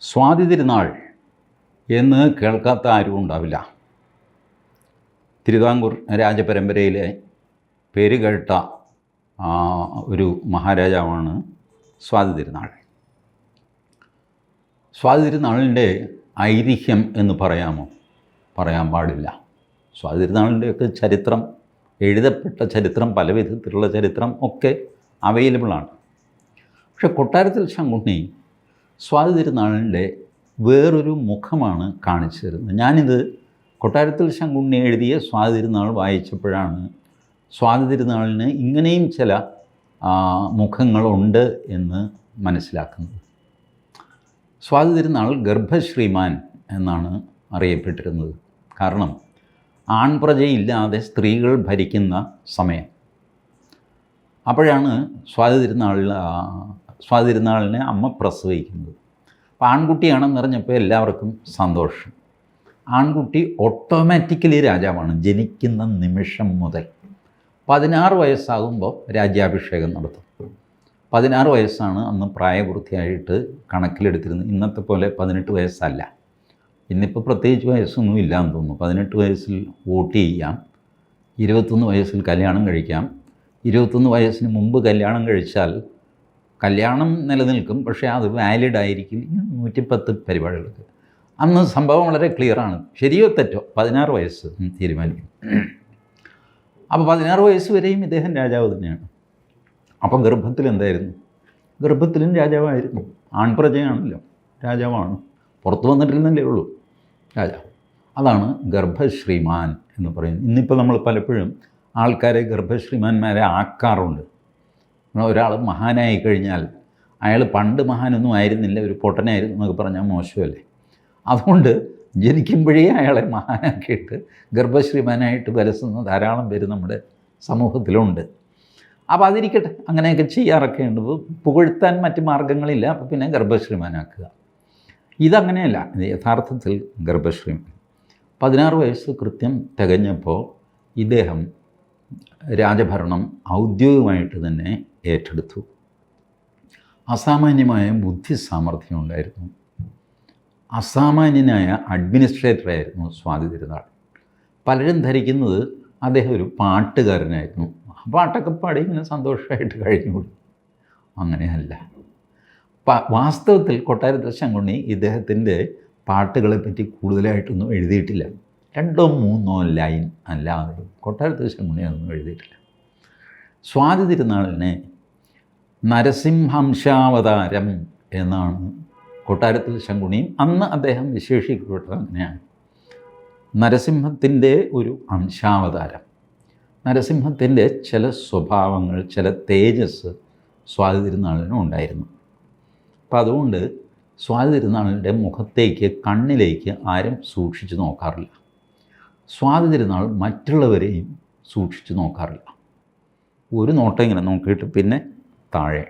സ്വാതി തിരുനാൾ എന്ന് കേൾക്കാത്ത ആരും ഉണ്ടാവില്ല. തിരുവിതാംകൂർ രാജപരമ്പരയിലെ പേര് കേട്ട ഒരു മഹാരാജാവാണ് സ്വാതി തിരുനാൾ. സ്വാതി തിരുനാളിന്റെ ഐതിഹ്യം എന്ന് പറയാമോ? പറയാൻ പാടില്ല. സ്വാതി തിരുനാളിന്റെയൊക്കെ ചരിത്രം എഴുതപ്പെട്ട ചരിത്രം പല വിധത്തിലുള്ള ചരിത്രം ഒക്കെ അവൈലബിളാണ്. പക്ഷെ കൊട്ടാരത്തിൽ ശങ്കുണ്ണി സ്വാതി തിരുനാളിന്റെ വേറൊരു മുഖമാണ് കാണിച്ചു തരുന്നത്. ഞാനിത് കൊട്ടാരത്തിൽ ശങ്കുണ്ണി എഴുതിയ സ്വാതി തിരുനാൾ വായിച്ചപ്പോഴാണ് സ്വാതി തിരുനാളിന് ഇങ്ങനെയും ചില മുഖങ്ങളുണ്ട് എന്ന് മനസ്സിലാക്കുന്നത്. സ്വാതി തിരുനാൾ ഗർഭശ്രീമാൻ എന്നാണ് അറിയപ്പെട്ടിരുന്നത്. കാരണം ആൺപ്രജയില്ലാതെ സ്ത്രീകൾ ഭരിക്കുന്ന സമയം. അപ്പോഴാണ് സ്വാതി തിരുനാളിൽ ആ, സ്വാതി തിരുനാളിനെ അമ്മ പ്രസവിക്കുന്നത്. അപ്പോൾ ആൺകുട്ടിയാണെന്ന് അറിഞ്ഞപ്പോൾ എല്ലാവർക്കും സന്തോഷം. ആൺകുട്ടി ഓട്ടോമാറ്റിക്കലി രാജാവാണ് ജനിക്കുന്ന നിമിഷം മുതൽ. പതിനാറ് വയസ്സാകുമ്പോൾ രാജ്യാഭിഷേകം നടത്തും. പതിനാറ് വയസ്സാണ് അന്ന് പ്രായപൂർത്തിയായിട്ട് കണക്കിലെടുത്തിരുന്നത്. ഇന്നത്തെ പോലെ പതിനെട്ട് വയസ്സല്ല. ഇന്നിപ്പോൾ പ്രത്യേകിച്ച് വയസ്സൊന്നും ഇല്ലാന്ന് തോന്നുന്നു. പതിനെട്ട് വയസ്സിൽ വോട്ട് ചെയ്യാം ഇരുപത്തൊന്ന് വയസ്സിൽ കല്യാണം കഴിക്കാം. ഇരുപത്തൊന്ന് വയസ്സിന് മുമ്പ് കല്യാണം കഴിച്ചാൽ കല്യാണം നിലനിൽക്കും പക്ഷേ അത് വാലിഡ് ആയിരിക്കും നൂറ്റിപ്പത്ത് പരിപാടികൾക്ക്. അന്ന് സംഭവം വളരെ ക്ലിയറാണ് ശരിയോ തെറ്റോ? പതിനാറ് വയസ്സ് തീരുമാനിക്കും അപ്പോൾ പതിനാറ് വയസ്സ് വരെയും ഇദ്ദേഹം രാജാവ് തന്നെയാണ്. അപ്പം ഗർഭത്തിൽ എന്തായിരുന്നു? ഗർഭത്തിലും രാജാവായിരുന്നു. ആൺപ്രജയാണല്ലോ. രാജാവാണ്. പുറത്ത് വന്നിട്ടില്ലെന്നല്ലേ ഉള്ളൂ. രാജാവ്. അതാണ് ഗർഭശ്രീമാൻ എന്ന് പറയുന്നത്. ഇന്നിപ്പോൾ നമ്മൾ പലപ്പോഴും ആൾക്കാരെ ഗർഭശ്രീമാന്മാരെ ആക്കാറുണ്ട്. ഒരാൾ മഹാനായി കഴിഞ്ഞാൽ അയാൾ പണ്ട് മഹാനൊന്നും ആയിരുന്നില്ല ഒരു പൊട്ടനായിരുന്നു എന്നൊക്കെ പറഞ്ഞാൽ മോശമല്ലേ? അതുകൊണ്ട് ജനിക്കുമ്പോഴേ അയാളെ മഹാനാക്കിയിട്ട് ഗർഭശ്രീമാനായിട്ട് വലസുന്ന ധാരാളം പേര് നമ്മുടെ സമൂഹത്തിലുണ്ട്. അപ്പോൾ അതിരിക്കട്ടെ അങ്ങനെയൊക്കെ ചെയ്യാറൊക്കെ ഉണ്ട്. പുകഴ്ത്താൻ മറ്റ് മാർഗങ്ങളില്ല അപ്പോൾ പിന്നെ ഗർഭശ്രീമാനാക്കുക. ഇതങ്ങനെയല്ല ഇത് യഥാർത്ഥത്തിൽ ഗർഭശ്രീമാൻ പതിനാറ് വയസ്സ് കൃത്യം തികഞ്ഞപ്പോൾ ഇദ്ദേഹം രാജഭരണം ഔദ്യോഗികമായിട്ട് തന്നെ ഏറ്റെടുത്തു. അസാമാന്യമായ ബുദ്ധി സാമർഥ്യം ഉണ്ടായിരുന്നു അസാമാന്യനായ അഡ്മിനിസ്ട്രേറ്ററായിരുന്നു സ്വാതി തിരുനാൾ. പലരും ധരിക്കുന്നത് അദ്ദേഹം ഒരു പാട്ടുകാരനായിരുന്നു. ആ പാട്ടൊക്കെ പാടി ഇങ്ങനെ സന്തോഷമായിട്ട് കഴിഞ്ഞുകൂടി. അങ്ങനെയല്ല. വാസ്തവത്തിൽ കൊട്ടാരത്തിൽ ശങ്കുണ്ണി ഇദ്ദേഹത്തിന്റെ പാട്ടുകളെ പറ്റി കൂടുതലായിട്ടൊന്നും എഴുതിയിട്ടില്ല. രണ്ടോ മൂന്നോ ലൈൻ അല്ലാതെ കൊട്ടാരത്തിൽ ശങ്കുണ്ണി അതൊന്നും എഴുതിയിട്ടില്ല. സ്വാതി തിരുനാളിനെ നരസിംഹംശാവതാരം എന്നാണ് കൊട്ടാരത്തിൽ ശങ്കുണിയും അന്ന് അദ്ദേഹം വിശേഷിക്കപ്പെട്ടത് അങ്ങനെയാണ്. നരസിംഹത്തിന്റെ ഒരു അംശാവതാരം. നരസിംഹത്തിന്റെ ചില സ്വഭാവങ്ങൾ ചില തേജസ് സ്വാതി തിരുനാളിനും ഉണ്ടായിരുന്നു. അപ്പം അതുകൊണ്ട് സ്വാതി തിരുനാളിന്റെ മുഖത്തേക്ക് കണ്ണിലേക്ക് ആരും സൂക്ഷിച്ചു നോക്കാറില്ല. സ്വാതി തിരുനാൾ മറ്റുള്ളവരെയും സൂക്ഷിച്ചു നോക്കാറില്ല. ഒരു നോട്ടം ഇങ്ങനെ നോക്കിയിട്ട് പിന്നെ താഴെ.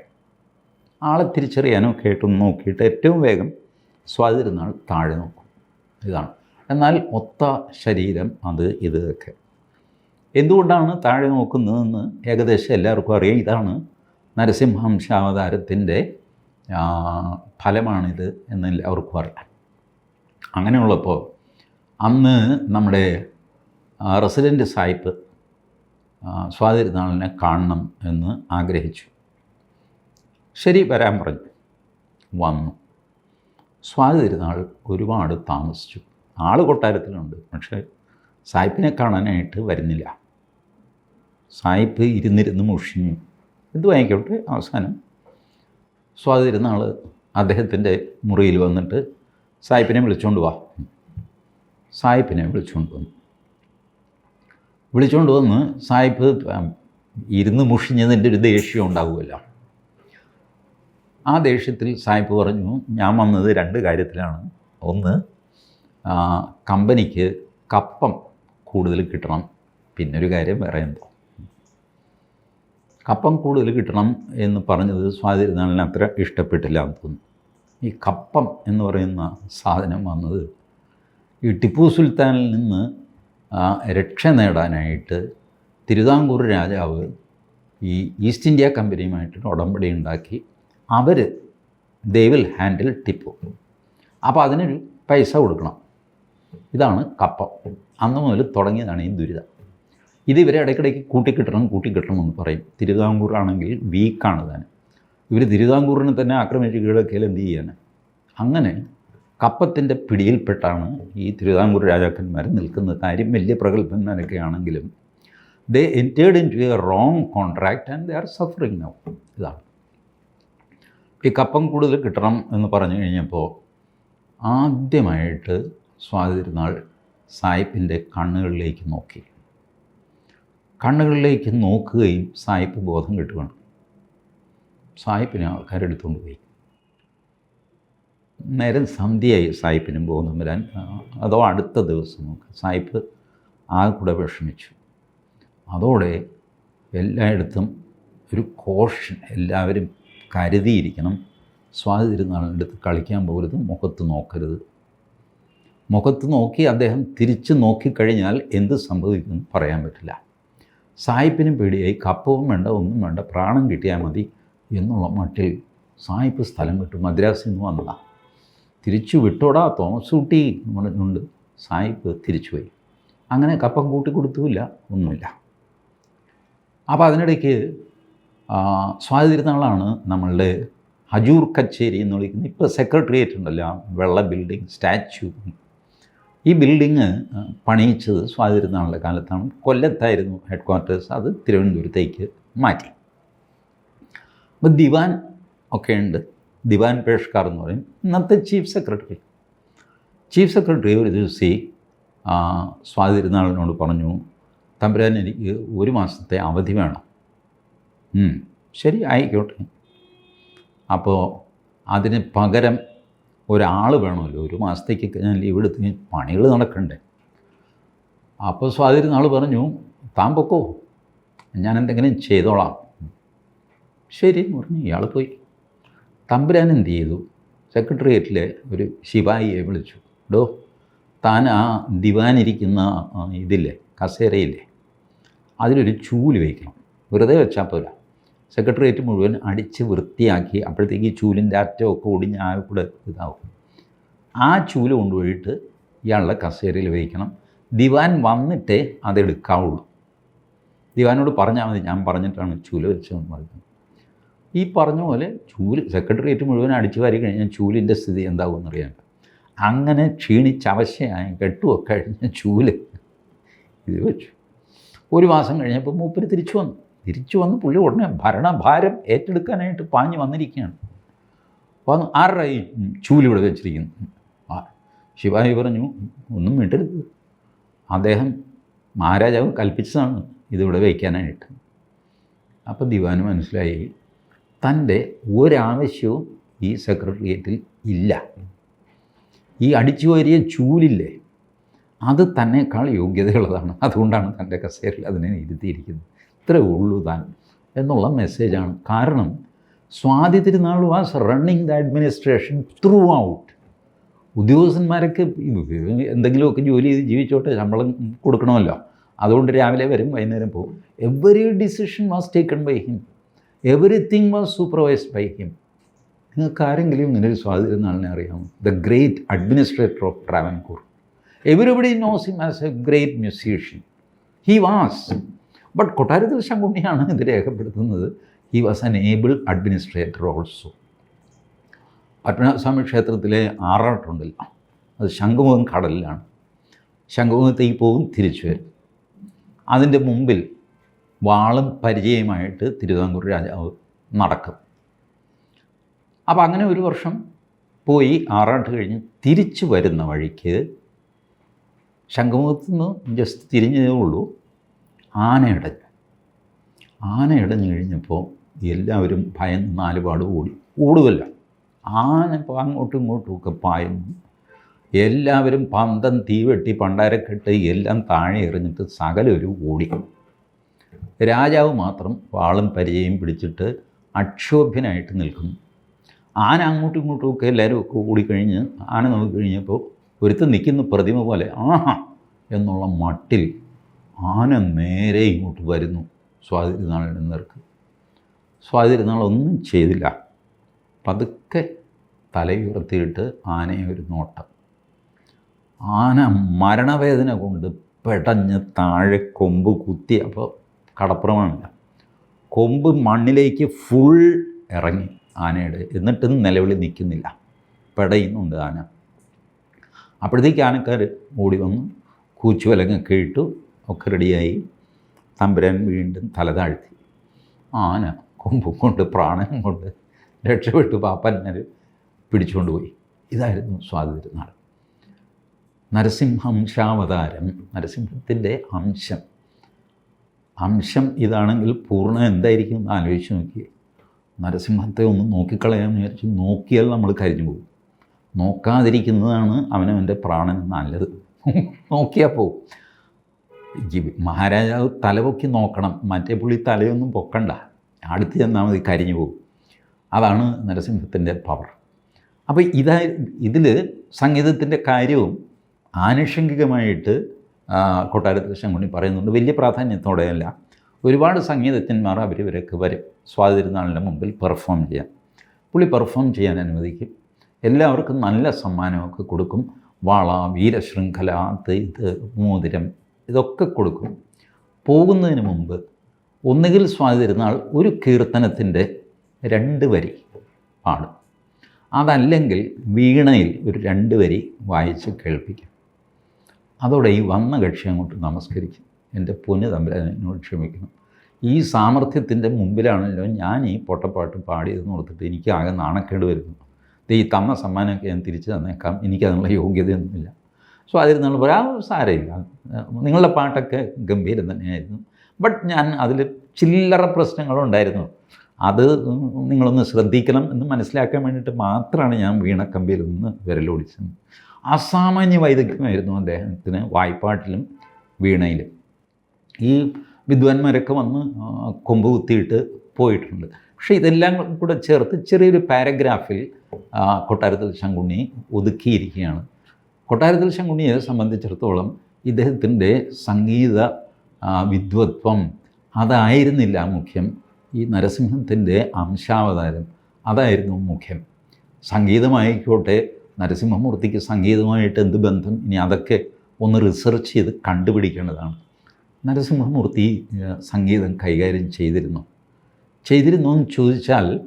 ആളെ തിരിച്ചറിയാനോ കേട്ടും നോക്കിയിട്ട് ഏറ്റവും വേഗം സ്വാതിരുന്നാൾ താഴെ നോക്കും. ഇതാണ്. എന്നാൽ ഒത്ത ശരീരം അത് ഇതൊക്കെ എന്തുകൊണ്ടാണ് താഴെ നോക്കുന്നതെന്ന് ഏകദേശം എല്ലാവർക്കും അറിയാം. ഇതാണ് നരസിംഹംശാവതാരത്തിന്റെ ഫലമാണിത് എന്ന് എല്ലാവർക്കും അറിയാം. അങ്ങനെയുള്ളപ്പോൾ അന്ന് നമ്മുടെ റെസിഡന്റ് സായിപ്പ് ആ, സ്വാതി തിരുനാളിനെ കാണണം എന്ന് ആഗ്രഹിച്ചു. ശരി വരാൻ പറഞ്ഞു. വന്നു. സ്വാതിരുന്നാൾ ഒരുപാട് താമസിച്ചു. ആൾ കൊട്ടാരത്തിലുണ്ട് പക്ഷേ സായിപ്പിനെ കാണാനായിട്ട് വരുന്നില്ല. സായിപ്പ് ഇരുന്നിരുന്ന് മുഷിഞ്ഞു. ഇത് വാങ്ങിക്കോട്ടെ? അവസാനം സ്വാതിരുന്നാൾ അദ്ദേഹത്തിന്റെ മുറിയിൽ വന്നിട്ട് സായിപ്പിനെ വിളിച്ചുകൊണ്ട് വാ. സായിപ്പിനെ വിളിച്ചുകൊണ്ട് വന്നു. വിളിച്ചുകൊണ്ട് വന്ന് സായിപ്പ് ഇരുന്ന് മുഷിഞ്ഞതിന്റെ ഒരു ദേഷ്യം ഉണ്ടാവുമല്ലോ. ആ ദേഷ്യത്തിൽ സായിപ്പ് പറഞ്ഞു ഞാൻ വന്നത് രണ്ട് കാര്യത്തിലാണ്. ഒന്ന് കമ്പനിക്ക് കപ്പം കൂടുതൽ കിട്ടണം. പിന്നൊരു കാര്യം വേറെ എന്തോ. കപ്പം കൂടുതൽ കിട്ടണം എന്ന് പറഞ്ഞത് സ്വാതിരുന്നാളിന് അത്ര ഇഷ്ടപ്പെട്ടില്ല എന്ന് തോന്നുന്നു. ഈ കപ്പം എന്ന് പറയുന്ന സാധനം വന്നത് ഈ ടിപ്പു സുൽത്താനിൽ നിന്ന് ആ, രക്ഷ നേടാനായിട്ട് തിരുവിതാംകൂർ രാജാവ് ഈ ഈസ്റ്റ് ഇന്ത്യ കമ്പനിയുമായിട്ട് ഉടമ്പടി ഉണ്ടാക്കി അവർ ദേ വിൽ ഹാൻഡിൽ ടിപ്പു. അപ്പോൾ അതിനൊരു പൈസ കൊടുക്കണം. ഇതാണ് കപ്പം. അന്ന് മുതൽ തുടങ്ങിയതാണ് ഈ ദുരിതം. ഇത് ഇവരെ ഇടയ്ക്കിടയ്ക്ക് കൂട്ടിക്കിട്ടണം കൂട്ടിക്കിട്ടണം എന്ന് പറയും. തിരുവിതാംകൂറാണെങ്കിൽ വീക്കാണ് താൻ. ഇവർ തിരുവിതാംകൂറിനെ തന്നെ ആക്രമിച്ച് കീഴടക്കിയാൽ എന്ത് ചെയ്യാൻ അങ്ങനെ കപ്പത്തിന്റെ പിടിയിൽപ്പെട്ടാണ് ഈ തിരുവിതാംകൂർ രാജാക്കന്മാർ നിൽക്കുന്ന കാര്യം വലിയ പ്രഗത്ഭന്മാരൊക്കെ ആണെങ്കിലും they entered into a wrong contract and they are suffering now ഇതാണ്. ഈ കപ്പം കൂടുതൽ കിട്ടണം എന്ന് പറഞ്ഞു കഴിഞ്ഞപ്പോൾ ആദ്യമായിട്ട് സ്വാതിരുന്നാൾ സായിപ്പിന്റെ കണ്ണുകളിലേക്ക് നോക്കി. കണ്ണുകളിലേക്ക് നോക്കുകയും സായിപ്പ് ബോധം കിട്ടുകയാണ്. സായിപ്പിനെ ആൾക്കാരെടുത്തുകൊണ്ട് പോയി. നേരം സന്ധ്യയായി സായിപ്പിനും പോകുന്നു വരാൻ. അതോ അടുത്ത ദിവസം സായിപ്പ് ആകെ കൂടെ വിഷമിച്ചു. അതോടെ എല്ലായിടത്തും ഒരു കോഷൻ എല്ലാവരും കരുതിയിരിക്കണം. സ്വാതിരുന്നാളിനടുത്ത് കളിക്കാൻ പോകരുത് മുഖത്ത് നോക്കരുത്. മുഖത്ത് നോക്കി അദ്ദേഹം തിരിച്ച് നോക്കിക്കഴിഞ്ഞാൽ എന്ത് സംഭവിക്കുമെന്ന് പറയാൻ പറ്റില്ല. സായിപ്പിനും പേടിയായി കപ്പവും വേണ്ട ഒന്നും വേണ്ട പ്രാണം കിട്ടിയാൽ മതി എന്നുള്ള മട്ടിൽ സായിപ്പ് സ്ഥലം വിട്ടു. മദ്രാസിൽ നിന്ന് വന്നതാണ് തിരിച്ചു വിട്ടോടാ തോമസ് കുട്ടി പറഞ്ഞുകൊണ്ട് സായിപ്പ് തിരിച്ചു തിരിച്ചുപോയി. അങ്ങനെ കപ്പം കൂട്ടി കൊടുത്തുമില്ല ഒന്നുമില്ല. അപ്പോൾ അതിനിടയ്ക്ക് സ്വാതന്ത്ര്യനാളാണ് സ്വാതി നമ്മളുടെ ഹജൂർ കച്ചേരി എന്ന് വിളിക്കുന്നത് ഇപ്പോൾ സെക്രട്ടേറിയറ്റ് ഉണ്ടല്ലോ വെള്ള ബിൽഡിംഗ് സ്റ്റാച്യു ഈ ബിൽഡിങ് പണിയിച്ചത് സ്വാതി കാലത്താണ്. കൊല്ലത്തായിരുന്നു ഹെഡ് ക്വാർട്ടേഴ്സ് അത് തിരുവനന്തപുരത്തേക്ക് മാറ്റി. അപ്പോൾ ദിവാൻ ഒക്കെ ഉണ്ട്. ദിവാൻ പേഷ്കാർ എന്ന് പറയും. ഇന്നത്തെ ചീഫ് സെക്രട്ടറി. ചീഫ് സെക്രട്ടറി ഒരു ദിവസം സ്വാതി തിരുനാളിനോട് പറഞ്ഞു തമ്പുരാൻ എനിക്ക് ഒരു മാസത്തെ അവധി വേണം. ശരി ആയിക്കോട്ടെ. അപ്പോൾ അതിന് പകരം ഒരാൾ വേണമല്ലോ. ഒരു മാസത്തേക്കൊക്കെ ഞാൻ ലീവ് എടുത്ത് പണികൾ നടക്കണ്ടേ? അപ്പോൾ സ്വാതി തിരുനാൾ പറഞ്ഞു താൻ പൊക്കോ. ഞാൻ എന്തെങ്കിലും ചെയ്തോളാം. ശരി എന്ന് പറഞ്ഞു. ഇയാൾ പോയി. തമ്പുരാൻ എന്ത് ചെയ്തു? സെക്രട്ടേറിയറ്റിലെ ഒരു ശിവായിയെ വിളിച്ചു. ഡോ താൻ ആ ദിവാനിരിക്കുന്ന ഇതില്ലേ കസേരയില്ലേ അതിലൊരു ചൂൽ വയ്ക്കണം വെറുതെ വെച്ചാൽ പോരാ. സെക്രട്ടേറിയറ്റ് മുഴുവൻ അടിച്ച് വൃത്തിയാക്കി അപ്പോഴത്തേക്ക് ഈ ചൂലിന്റെ അറ്റമൊക്കെ ഒടിഞ്ഞ് ആ കൂടെ ഇതാവും. ആ ചൂൽ കൊണ്ടുപോയിട്ട് ഇയാളുടെ കസേരയിൽ വയ്ക്കണം ദിവാൻ വന്നിട്ടേ അതെടുക്കാവുള്ളൂ. ദിവാനോട് പറഞ്ഞാൽ മതി ഞാൻ പറഞ്ഞിട്ടാണ് ചൂൽ വെച്ചതെന്ന് പറഞ്ഞു ഈ പറഞ്ഞ പോലെ ചൂൽ സെക്രട്ടേറിയറ്റ് മുഴുവൻ അടിച്ചു വാരി കഴിഞ്ഞാൽ ചൂലിന്റെ സ്ഥിതി എന്താകുമെന്ന് അറിയാണ്ട് അങ്ങനെ ക്ഷീണിച്ചവശയായി കെട്ടുമൊക്കെ കഴിഞ്ഞ ചൂൽ ഇത് വെച്ചു. ഒരു മാസം കഴിഞ്ഞപ്പോൾ മൂപ്പര് തിരിച്ചു വന്നു. തിരിച്ചു വന്ന് പുള്ളി ഉടനെ ഭരണഭാരം ഏറ്റെടുക്കാനായിട്ട് പാഞ്ഞു വന്നിരിക്കുകയാണ്. വന്ന് ആരുടെ ഈ ചൂലിവിടെ വെച്ചിരിക്കുന്നു? ശിവാജി പറഞ്ഞു ഒന്നും മിണ്ടരുത്. അദ്ദേഹം മഹാരാജാവ് കൽപ്പിച്ചതാണ് ഇതിവിടെ വയ്ക്കാനായിട്ട് അപ്പോൾ ദിവാന് മനസ്സിലായി തന്റെ ഒരാവശ്യവും ഈ സെക്രട്ടേറിയറ്റിൽ ഇല്ല. ഈ അടിച്ചു വരിയ ചൂലില്ലേ അത് തന്നെക്കാൾ യോഗ്യതയുള്ളതാണ്. അതുകൊണ്ടാണ് തന്റെ കസേരയിൽ അതിനെ ഇരുത്തിയിരിക്കുന്നത്. ഇത്രേ ഉള്ളൂ താൻ എന്നുള്ള മെസ്സേജാണ്. കാരണം Swathi Thirunal was running the administration throughout ഉദ്യോഗസ്ഥന്മാരൊക്കെ എന്തെങ്കിലുമൊക്കെ ജോലി ചെയ്ത് ജീവിച്ചോട്ടെ ശമ്പളം കൊടുക്കണമല്ലോ. അതുകൊണ്ട് രാവിലെ വരും വൈകുന്നേരം പോകും. Every decision was taken by him everything was supervised by him നിങ്ങൾക്ക് ആരെങ്കിലും ഇങ്ങനെ ഒരു സ്വാതി ആളിനെ അറിയാമോ? The great administrator of Travancore everybody knows him as a great musician he was but കൊട്ടാരത്തിൽ ശങ്കുണ്ണിയാണ് ഇത് രേഖപ്പെടുത്തുന്നത്. He was an able administrator also Padmanabhaswamy ക്ഷേത്രത്തിലെ ആറാട്ടുണ്ടല്ലോ. അത് ശംഖുമുഖം കടലിലാണ്. ശംഖുമുഖത്തേക്ക് പോകും തിരിച്ചു വരും. അതിന്റെ മുമ്പിൽ വാളും പരിചയമായിട്ട് തിരുവിതാംകൂർ രാജാവ് നടക്കും. അപ്പോൾ അങ്ങനെ ഒരു വർഷം പോയി ആറാട്ട് കഴിഞ്ഞ് തിരിച്ചു വരുന്ന വഴിക്ക് ശംഖുമുഖത്ത് നിന്ന് ജസ്റ്റ് തിരിഞ്ഞതേ ഉള്ളൂ. ആനയടഞ്ഞു ആനയടഞ്ഞു കഴിഞ്ഞപ്പോൾ എല്ലാവരും ഭയന്ന് നാലുപാട് ഓടി. ഓടുകല്ല ആന അങ്ങോട്ടും ഇങ്ങോട്ടും ഒക്കെ പായുന്നു. എല്ലാവരും പന്തം തീവെട്ടി പണ്ടാരക്കെട്ട് എല്ലാം താഴെ എറിഞ്ഞിട്ട് സകലൊരു ഓടി. രാജാവ് മാത്രം വാളും പരിചയം പിടിച്ചിട്ട് അക്ഷോഭ്യനായിട്ട് നിൽക്കുന്നു. ആന അങ്ങോട്ടും ഇങ്ങോട്ടും ഒക്കെ എല്ലാവരും ഒക്കെ ഓടിക്കഴിഞ്ഞ് ആന നോക്കിക്കഴിഞ്ഞപ്പോൾ ഒരുത്ത് നിൽക്കുന്ന പ്രതിമ പോലെ ആഹാ എന്നുള്ള മട്ടിൽ ആന നേരെ ഇങ്ങോട്ട് വരുന്നു സ്വാതിരുന്നാളിന്റെ നേർക്ക് സ്വാതിരുന്നാൾ ഒന്നും ചെയ്തില്ല. പതുക്കെ തലയുയർത്തിയിട്ട് ആനയെ ഒരു നോട്ടം. ആന മരണവേദന കൊണ്ട് പെടഞ്ഞ് താഴെ കൊമ്പ് കുത്തി. അപ്പോൾ കടപ്പുറമാണില്ല കൊമ്പ് മണ്ണിലേക്ക് ഫുൾ ഇറങ്ങി ആനയുടെ. എന്നിട്ടും നിലവിളി നിൽക്കുന്നില്ല. പെടയുന്നുണ്ട് ആന. അപ്പോഴത്തേക്ക് ആനക്കാർ ഓടി വന്നു. കൂച്ചുവലങ്ങൊക്കെ ഇട്ടു. ഒക്കെ റെഡിയായി. തമ്പുരാൻ വീണ്ടും തല താഴ്ത്തി. ആന കൊമ്പും കൊണ്ട് പ്രാണനും കൊണ്ട് രക്ഷപ്പെട്ടു. പാപ്പന്മാർ പിടിച്ചുകൊണ്ട് പോയി. ഇതായിരുന്നു സ്വാതന്ത്ര്യനാൾ. നരസിംഹംശാവതാരം നരസിംഹത്തിന്റെ അംശം. അംശം ഇതാണെങ്കിൽ പൂർണം എന്തായിരിക്കും എന്ന് ആലോചിച്ച് നോക്കി നരസിംഹത്തെ ഒന്ന് നോക്കിക്കളയാമെന്ന് വിചാരിച്ച് നോക്കിയാൽ നമ്മൾ കരിഞ്ഞു പോകും. നോക്കാതിരിക്കുന്നതാണ് അവനവന്റെ പ്രാണൻ നല്ലത്. നോക്കിയാൽ പോകും ജീവി മഹാരാജാവ് തലപൊക്കി നോക്കണം. മറ്റേ പുള്ളി തലയൊന്നും പൊക്കണ്ട. അടുത്ത് ചെന്നാൽ മതി കരിഞ്ഞു പോകും. അതാണ് നരസിംഹത്തിന്റെ പവർ അപ്പോൾ ഇതായി ഇതിൽ സംഗീതത്തിന്റെ കാര്യവും ആനുഷംഗികമായിട്ട് കൊട്ടാരത്തിൽ ശങ്കുണ്ണി പറയുന്നുണ്ട് വലിയ പ്രാധാന്യത്തോടെയല്ല ഒരുപാട് സംഗീതജ്ഞന്മാർ അവർ ഇവരൊക്കെ വരും. സ്വാതിരുന്നാളിന്റെ മുമ്പിൽ പെർഫോം ചെയ്യാൻ പുള്ളി പെർഫോം ചെയ്യാൻ അനുവദിക്കും. എല്ലാവർക്കും നല്ല സമ്മാനമൊക്കെ കൊടുക്കും. വള വീരശൃംഖല ഇത് മോതിരം ഇതൊക്കെ കൊടുക്കും. പോകുന്നതിന് മുമ്പ് ഒന്നുകിൽ സ്വാതിരുന്നാൾ ഒരു കീർത്തനത്തിന്റെ രണ്ട് വരി പാടും. അതല്ലെങ്കിൽ വീണയിൽ ഒരു രണ്ട് വരി വായിച്ച് കേൾപ്പിക്കും. അതോടെ ഈ വന്ന കക്ഷി അങ്ങോട്ട് നമസ്കരിക്കും. എന്റെ പൊന്നു എന്നോട് ക്ഷമിക്കണം. ഈ സാമർഥ്യത്തിന്റെ മുമ്പിലാണല്ലോ ഞാൻ ഈ പൊട്ടപ്പാട്ട് പാടിയതെന്ന് ഓർത്തിട്ട് എനിക്ക് ആകെ നാണക്കേട് വരുന്നു. ഈ തന്ന സമ്മാനമൊക്കെ ഞാൻ തിരിച്ചു തന്നേക്കാം. എനിക്കതിനുള്ള യോഗ്യതയൊന്നുമില്ല. സോ അതിൽ അതിരുന്നാൽ പറയാ സാരമില്ല. നിങ്ങളുടെ പാട്ടൊക്കെ ഗംഭീരം തന്നെയായിരുന്നു. ബട്ട് ഞാൻ അതിൽ ചില്ലറ പ്രശ്നങ്ങളുണ്ടായിരുന്നു. അത് നിങ്ങളൊന്ന് ശ്രദ്ധിക്കണം എന്ന് മനസ്സിലാക്കാൻ വേണ്ടിയിട്ട് മാത്രമാണ് ഞാൻ വീണക്കമ്പിയിൽ നിന്ന് വിരലോടിച്ചത്. അസാമാന്യ വൈദഗ്ധ്യമായിരുന്നു അദ്ദേഹത്തിന് വായ്പാട്ടിലും വീണയിലും. ഈ വിദ്വാൻമാരൊക്കെ വന്ന് കൊമ്പ് കുത്തിയിട്ട് പോയിട്ടുണ്ട്. പക്ഷേ ഇതെല്ലാം കൂടെ ചേർത്ത് ചെറിയൊരു പാരഗ്രാഫിൽ കൊട്ടാരത്തിൽ ശങ്കുണ്ണി ഒതുക്കിയിരിക്കുകയാണ്. കൊട്ടാരത്തിൽ ശങ്കുണ്ണിയെ സംബന്ധിച്ചിടത്തോളം ഇദ്ദേഹത്തിന്റെ സംഗീത വിദ്വത്വം അതായിരുന്നില്ല മുഖ്യം. ഈ നരസിംഹത്തിന്റെ അംശാവതാരം അതായിരുന്നു മുഖ്യം. സംഗീതമായിക്കോട്ടെ നരസിംഹമൂർത്തിക്ക് സംഗീതമായിട്ട് എന്ത് ബന്ധം? ഇനി അതൊക്കെ ഒന്ന് റിസർച്ച് ചെയ്ത് കണ്ടുപിടിക്കേണ്ടതാണ്. നരസിംഹമൂർത്തി സംഗീതം കൈകാര്യം ചെയ്തിരുന്നു. ചെയ്തിരുന്നു എന്ന് ചോദിച്ചാൽ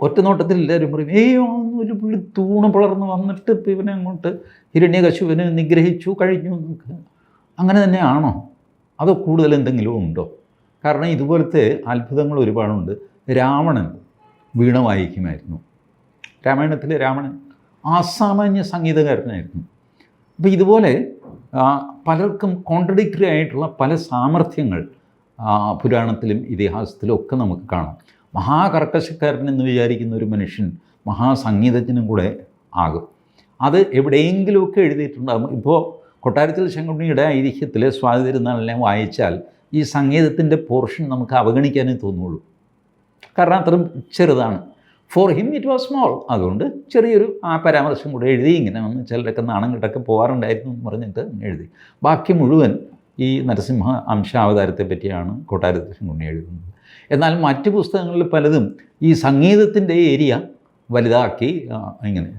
ഒറ്റ നോട്ടത്തിൽ എല്ലാവരും പറയും ഏയോ ഒരു പുള്ളി തൂണ് പിളർന്ന് വന്നിട്ട് ഇപ്പം ഇവനെ അങ്ങോട്ട് ഹിരണ്യകശുവിനെ നിഗ്രഹിച്ചു കഴിഞ്ഞു. അങ്ങനെ തന്നെയാണോ? അതോ കൂടുതൽ എന്തെങ്കിലും ഉണ്ടോ? കാരണം ഇതുപോലത്തെ അത്ഭുതങ്ങൾ ഒരുപാടുണ്ട്. രാവണൻ വീണ വായിക്കുമായിരുന്നു. രാമായണത്തിലെ രാവണൻ അസാമാന്യ സംഗീതകാരനായിരുന്നു. അപ്പോൾ ഇതുപോലെ പലർക്കും കോൺട്രഡിക്ടറി ആയിട്ടുള്ള പല സാമർഥ്യങ്ങൾ പുരാണത്തിലും ഇതിഹാസത്തിലും ഒക്കെ നമുക്ക് കാണാം. മഹാകർക്കശക്കാരൻ എന്ന് വിചാരിക്കുന്ന ഒരു മനുഷ്യൻ മഹാസംഗീതജ്ഞനും കൂടെ ആകും. അത് എവിടെയെങ്കിലുമൊക്കെ എഴുതിയിട്ടുണ്ടാകും. ഇപ്പോൾ കൊട്ടാരത്തിൽ ശങ്കുണ്ണിയുടെ ഐതിഹ്യത്തിൽ സ്വാതിരുന്നാളെല്ലാം വായിച്ചാൽ ഈ സംഗീതത്തിന്റെ പോർഷൻ നമുക്ക് അവഗണിക്കാനേ തോന്നുള്ളൂ. കാരണം അത്രയും ചെറുതാണ്. For him it was small അതുകൊണ്ട് ചെറിയൊരു ആ പരാമർശം കൂടെ എഴുതി ഇങ്ങനെ വന്ന് ചിലരൊക്കെ നാണം പോകാറുണ്ടായിരുന്നു എന്ന് പറഞ്ഞിട്ട് എഴുതി. ബാക്കി മുഴുവൻ ഈ നരസിംഹ അംശാവതാരത്തെ പറ്റിയാണ് കൊട്ടാരത്തിൽ ശങ്കുണ്ണി എഴുതുന്നത്. എന്നാൽ മറ്റ് പുസ്തകങ്ങളിൽ പലതും ഈ സംഗീതത്തിന്റെ ഏരിയ വലുതാക്കി ഇങ്ങനെ.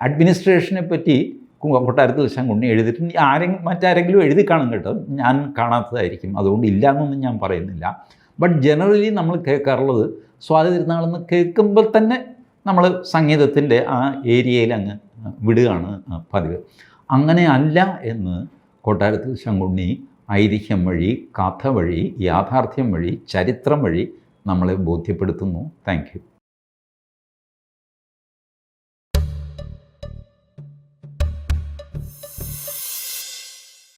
അഡ്മിനിസ്ട്രേഷനെ പറ്റി കൊട്ടാരത്തിൽ ശങ്കുണ്ണി എഴുതിയിട്ടുണ്ട്. ആരെങ്കിലും മറ്റാരെങ്കിലും എഴുതി കാണും കേട്ടോ. ഞാൻ കാണാത്തതായിരിക്കും. അതുകൊണ്ട് ഇല്ല എന്നൊന്നും ഞാൻ പറയുന്നില്ല. ബട്ട് ജനറലി നമ്മൾ കേൾക്കാറുള്ളത് സ്വാതി തിരുനാളെന്ന് കേൾക്കുമ്പോൾ തന്നെ നമ്മൾ സംഗീതത്തിന്റെ ആ ഏരിയയിൽ അങ്ങ് വിടുകയാണ് പതിവ്. അങ്ങനെ അല്ല എന്ന് കൊട്ടാരത്തിൽ ശങ്കുണ്ണി ഐതിഹ്യം വഴി കഥ വഴി യാഥാർത്ഥ്യം വഴി ചരിത്രം വഴി നമ്മളെ ബോധ്യപ്പെടുത്തുന്നു. താങ്ക്